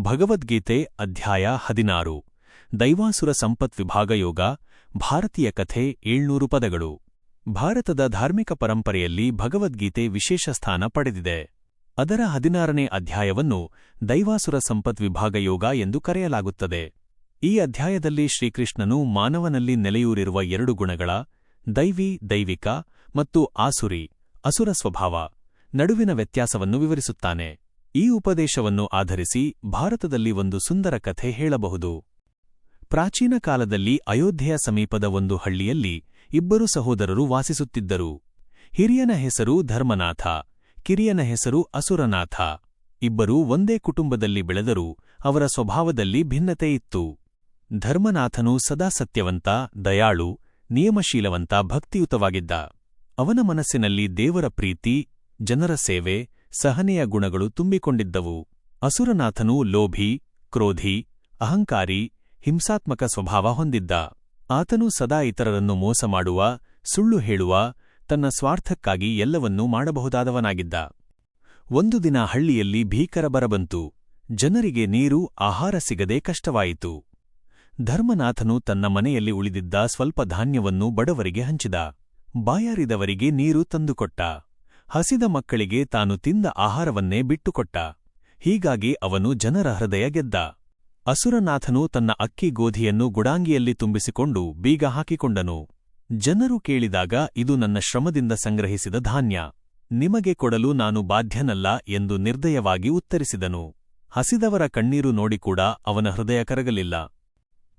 ಭಗವದ್ಗೀತೆ ಅಧ್ಯಾಯ ಹದಿನಾರು. ದೈವಾಸುರ ಸಂಪತ್ ವಿಭಾಗಯೋಗ ಭಾರತೀಯ ಕಥೆ ಏಳ್ನೂರು ಪದಗಳು. ಭಾರತದ ಧಾರ್ಮಿಕ ಪರಂಪರೆಯಲ್ಲಿ ಭಗವದ್ಗೀತೆ ವಿಶೇಷ ಸ್ಥಾನ ಪಡೆದಿದೆ. ಅದರ ಹದಿನಾರನೇ ಅಧ್ಯಾಯವನ್ನು ದೈವಾಸುರ ಸಂಪತ್ ವಿಭಾಗಯೋಗ ಎಂದು ಕರೆಯಲಾಗುತ್ತದೆ. ಈ ಅಧ್ಯಾಯದಲ್ಲಿ ಶ್ರೀಕೃಷ್ಣನು ಮಾನವನಲ್ಲಿ ನೆಲೆಯೂರಿರುವ ಎರಡು ಗುಣಗಳ, ದೈವಿ, ದೈವಿಕ ಮತ್ತು ಆಸುರಿ, ಅಸುರ ಸ್ವಭಾವ, ನಡುವಿನ ವ್ಯತ್ಯಾಸವನ್ನು ವಿವರಿಸುತ್ತಾನೆ. ಈ ಉಪದೇಶವನ್ನು ಆಧರಿಸಿ ಭಾರತದಲ್ಲಿ ಒಂದು ಸುಂದರ ಕಥೆ ಹೇಳಬಹುದು. ಪ್ರಾಚೀನ ಕಾಲದಲ್ಲಿ ಅಯೋಧ್ಯೆಯ ಸಮೀಪದ ಒಂದು ಹಳ್ಳಿಯಲ್ಲಿ ಇಬ್ಬರು ಸಹೋದರರು ವಾಸಿಸುತ್ತಿದ್ದರು. ಹಿರಿಯನ ಹೆಸರು ಧರ್ಮನಾಥ, ಕಿರಿಯನ ಹೆಸರು ಅಸುರನಾಥ. ಇಬ್ಬರೂ ಒಂದೇ ಕುಟುಂಬದಲ್ಲಿ ಬೆಳೆದರೂ ಅವರ ಸ್ವಭಾವದಲ್ಲಿ ಭಿನ್ನತೆ ಇತ್ತು. ಧರ್ಮನಾಥನು ಸದಾ ಸತ್ಯವಂತ, ದಯಾಳು, ನಿಯಮಶೀಲವಂತ, ಭಕ್ತಿಯುತವಾಗಿದ್ದ. ಅವನ ಮನಸ್ಸಿನಲ್ಲಿ ದೇವರ ಪ್ರೀತಿ, ಜನರ ಸೇವೆ ಸಹನೆಯ ಗುಣಗಳು ತುಂಬಿಕೊಂಡಿದ್ದವು. ಅಸುರನಾಥನು ಲೋಭಿ, ಕ್ರೋಧಿ, ಅಹಂಕಾರಿ, ಹಿಂಸಾತ್ಮಕ ಸ್ವಭಾವ ಹೊಂದಿದ್ದ. ಆತನು ಸದಾ ಇತರರನ್ನು ಮೋಸ ಮಾಡುವ, ಸುಳ್ಳು ಹೇಳುವ, ತನ್ನ ಸ್ವಾರ್ಥಕ್ಕಾಗಿ ಎಲ್ಲವನ್ನೂ ಮಾಡಬಹುದಾದವನಾಗಿದ್ದ. ಒಂದು ದಿನ ಹಳ್ಳಿಯಲ್ಲಿ ಭೀಕರ ಬರಬಂತು. ಜನರಿಗೆ ನೀರು, ಆಹಾರ ಸಿಗದೆ ಕಷ್ಟವಾಯಿತು. ಧರ್ಮನಾಥನು ತನ್ನ ಮನೆಯಲ್ಲಿ ಉಳಿದಿದ್ದ ಸ್ವಲ್ಪ ಧಾನ್ಯವನ್ನು ಬಡವರಿಗೆ ಹಂಚಿದ. ಬಾಯಾರಿದವರಿಗೆ ನೀರು ತಂದುಕೊಟ್ಟ. ಹಸಿದ ಮಕ್ಕಳಿಗೆ ತಾನು ತಿಂದ ಆಹಾರವನ್ನೇ ಬಿಟ್ಟುಕೊಟ್ಟ. ಹೀಗಾಗಿ ಅವನು ಜನರ ಹೃದಯ ಗೆದ್ದ. ಅಸುರನಾಥನು ತನ್ನ ಅಕ್ಕಿ ಗೋಧಿಯನ್ನು ಗುಡಾಂಗಿಯಲ್ಲಿ ತುಂಬಿಸಿಕೊಂಡು ಬೀಗ ಹಾಕಿಕೊಂಡನು. ಜನರು ಕೇಳಿದಾಗ, ಇದು ನನ್ನ ಶ್ರಮದಿಂದ ಸಂಗ್ರಹಿಸಿದ ಧಾನ್ಯ. ನಿಮಗೆ ಕೊಡಲು ನಾನು ಬಾಧ್ಯನಲ್ಲ ಎಂದು ನಿರ್ದಯವಾಗಿ ಉತ್ತರಿಸಿದನು. ಹಸಿದವರ ಕಣ್ಣೀರು ನೋಡಿಕೂಡ ಅವನ ಹೃದಯ ಕರಗಲಿಲ್ಲ.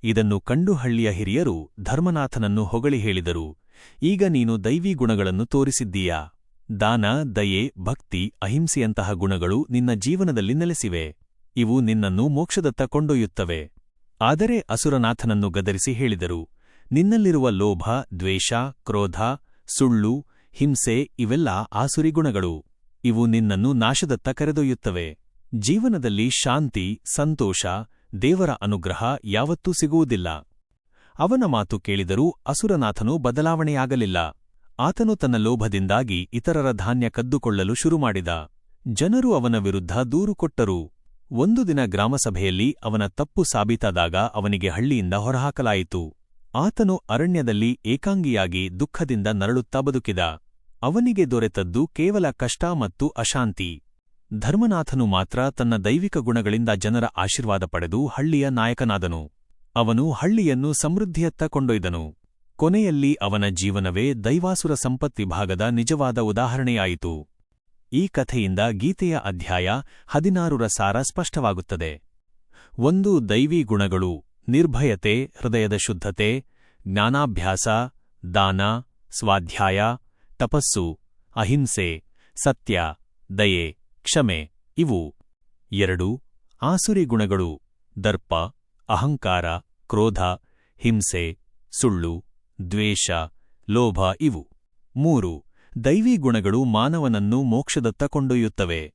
ಇದನ್ನು ಕಂಡು ಹಳ್ಳಿಯ ಹಿರಿಯರು ಧರ್ಮನಾಥನನ್ನು ಹೊಗಳಿ ಹೇಳಿದರು. ಈಗ ನೀನು ದೈವೀ ಗುಣಗಳನ್ನು ತೋರಿಸಿದ್ದೀಯಾ? ದಾನ, ದಯೆ, ಭಕ್ತಿ, ಅಹಿಂಸೆಯಂತಹ ಗುಣಗಳು ನಿನ್ನ ಜೀವನದಲ್ಲಿ ನೆಲೆಸಿವೆ. ಇವು ನಿನ್ನನ್ನು ಮೋಕ್ಷದತ್ತ ಕೊಂಡೊಯ್ಯುತ್ತವೆ. ಆದರೆ ಅಸುರನಾಥನನ್ನು ಗದರಿಸಿ ಹೇಳಿದರು, ನಿನ್ನಲ್ಲಿರುವ ಲೋಭ, ದ್ವೇಷ, ಕ್ರೋಧ, ಸುಳ್ಳು, ಹಿಂಸೆ ಇವೆಲ್ಲ ಆಸುರಿ ಗುಣಗಳು. ಇವು ನಿನ್ನನ್ನು ನಾಶದತ್ತ ಕರೆದೊಯ್ಯುತ್ತವೆ. ಜೀವನದಲ್ಲಿ ಶಾಂತಿ, ಸಂತೋಷ, ದೇವರ ಅನುಗ್ರಹ ಯಾವತ್ತೂ ಸಿಗುವುದಿಲ್ಲ. ಅವನ ಮಾತು ಕೇಳಿದರೂ ಅಸುರನಾಥನು ಬದಲಾವಣೆಯಾಗಲಿಲ್ಲ. ಆತನು ತನ್ನ ಲೋಭದಿಂದಾಗಿ ಇತರರ ಧಾನ್ಯ ಕದ್ದುಕೊಳ್ಳಲು ಶುರುಮಾಡಿದ. ಜನರು ಅವನ ವಿರುದ್ಧ ದೂರು ಕೊಟ್ಟರು. ಒಂದು ದಿನ ಗ್ರಾಮಸಭೆಯಲ್ಲಿ ಅವನ ತಪ್ಪು ಸಾಬೀತಾದಾಗ ಅವನಿಗೆ ಹಳ್ಳಿಯಿಂದ ಹೊರಹಾಕಲಾಯಿತು. ಆತನು ಅರಣ್ಯದಲ್ಲಿ ಏಕಾಂಗಿಯಾಗಿ ದುಃಖದಿಂದ ನರಳುತ್ತಾ ಬದುಕಿದ. ಅವನಿಗೆ ದೊರೆತದ್ದು ಕೇವಲ ಕಷ್ಟ ಮತ್ತು ಅಶಾಂತಿ. ಧರ್ಮನಾಥನು ಮಾತ್ರ ತನ್ನ ದೈವಿಕ ಗುಣಗಳಿಂದ ಜನರ ಆಶೀರ್ವಾದ ಪಡೆದು ಹಳ್ಳಿಯ ನಾಯಕನಾದನು. ಅವನು ಹಳ್ಳಿಯನ್ನು ಸಮೃದ್ಧಿಯತ್ತ ಕೊಂಡೊಯ್ದನು. ಕೊನೆಯಲ್ಲಿ ಅವನ ಜೀವನವೇ ದೈವಾಸುರ ಸಂಪತ್ತಿಭಾಗದ ನಿಜವಾದ ಉದಾಹರಣೆಯಾಯಿತು. ಈ ಕಥೆಯಿಂದ ಗೀತೆಯ ಅಧ್ಯಾಯ ಹದಿನಾರರ ಸಾರ ಸ್ಪಷ್ಟವಾಗುತ್ತದೆ. ಒಂದು ದೈವಿ ಗುಣಗಳು, ನಿರ್ಭಯತೆ, ಹೃದಯದ ಶುದ್ಧತೆ, ಜ್ಞಾನಾಭ್ಯಾಸ, ದಾನ, ಸ್ವಾಧ್ಯಾಯ, ತಪಸ್ಸು, ಅಹಿಂಸೆ, ಸತ್ಯ, ದಯೆ, ಕ್ಷಮೆ, ಇವು. ಎರಡು ಆಸುರಿ ಗುಣಗಳು, ದರ್ಪ, ಅಹಂಕಾರ, ಕ್ರೋಧ, ಹಿಂಸೆ, ಸುಳ್ಳು. ದ್ವೇಷ, ಲೋಭ ಇವು. ಮೂರು, ದೈವೀ ಗುಣಗಳು ಮಾನವನನ್ನು ಮೋಕ್ಷದತ್ತ ಕೊಂಡೊಯ್ಯುತ್ತವೆ.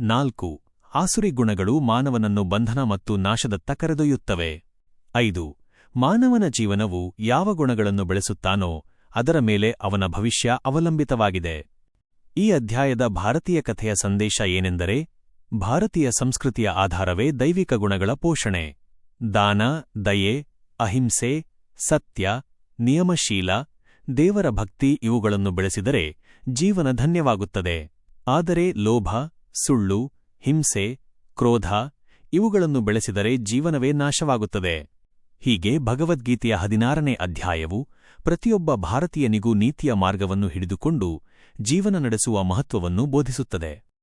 ನಾಲ್ಕು, ಆಸುರಿ ಗುಣಗಳು ಮಾನವನನ್ನು ಬಂಧನ ಮತ್ತು ನಾಶದತ್ತ ಕರೆದೊಯ್ಯುತ್ತವೆ. ಐದು, ಮಾನವನ ಜೀವನವು ಯಾವ ಗುಣಗಳನ್ನು ಬೆಳೆಸುತ್ತಾನೋ ಅದರ ಮೇಲೆ ಅವನ ಭವಿಷ್ಯ ಅವಲಂಬಿತವಾಗಿದೆ. ಈ ಅಧ್ಯಾಯದ ಭಾರತೀಯ ಕಥೆಯ ಸಂದೇಶ ಏನೆಂದರೆ, ಭಾರತೀಯ ಸಂಸ್ಕೃತಿಯ ಆಧಾರವೇ ದೈವಿಕ ಗುಣಗಳ ಪೋಷಣೆ. ದಾನ, ದಯೆ, ಅಹಿಂಸೆ, ಸತ್ಯ ನಿಯಮಶೀಲ, ದೇವರ ಭಕ್ತಿ ಇವುಗಳನ್ನು ಬೆಳೆಸಿದರೆ ಜೀವನ ಧನ್ಯವಾಗುತ್ತದೆ. ಆದರೆ ಲೋಭ, ಸುಳ್ಳು, ಹಿಂಸೆ, ಕ್ರೋಧ ಇವುಗಳನ್ನು ಬೆಳೆಸಿದರೆ ಜೀವನವೇ ನಾಶವಾಗುತ್ತದೆ. ಹೀಗೆ ಭಗವದ್ಗೀತೆಯ ಹದಿನಾರನೇ ಅಧ್ಯಾಯವು ಪ್ರತಿಯೊಬ್ಬ ಭಾರತೀಯನಿಗೂ ನೀತಿಯ ಮಾರ್ಗವನ್ನು ಹಿಡಿದುಕೊಂಡು ಜೀವನ ನಡೆಸುವ ಮಹತ್ವವನ್ನು ಬೋಧಿಸುತ್ತದೆ.